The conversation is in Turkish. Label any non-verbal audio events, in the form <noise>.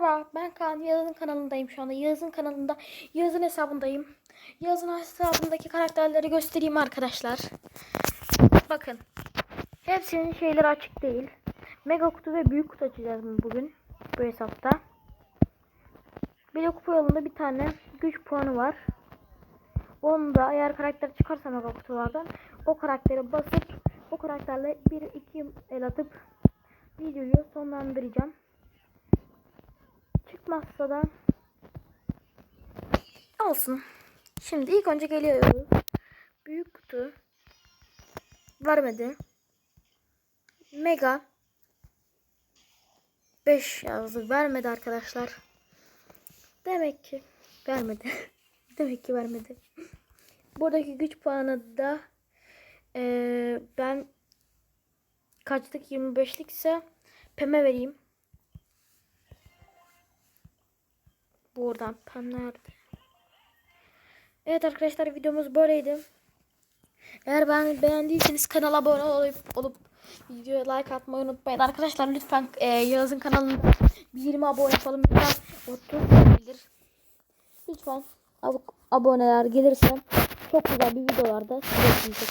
Merhaba ben Kaan. Yağız'ın kanalındayım şu anda. Yağız'ın kanalında Yağız'ın hesabındayım. Yağız'ın hesabındaki karakterleri göstereyim arkadaşlar. Bakın. Hepsinin şeyleri açık değil. Mega kutu ve büyük kutu açacağız bugün. Bu hesapta. Mega kutu yolunda bir tane güç puanı var. Onu da eğer karakter çıkarsa mega kutulardan o karaktere basıp o karakterle 1-2 el atıp videoyu sonlandıracağım. Çıkmazsa da olsun. Şimdi ilk önce geliyoruz. Büyük kutu vermedi. Mega 5 yazdı. Vermedi arkadaşlar. Demek ki vermedi. <laughs> Demek ki vermedi. Buradaki güç puanı da eee, ben kaçlık 25'lik ise peme vereyim. Pem nerede? Evet arkadaşlar videomuz böyleydi. Eğer ben beğendiyseniz kanala abone olup olup videoya like atmayı unutmayın. Arkadaşlar lütfen e, Yağız'ın kanalında bir 20 abone yapalım. Lütfen 30 gelir. Lütfen ab- aboneler gelirse çok güzel bir videolarda size.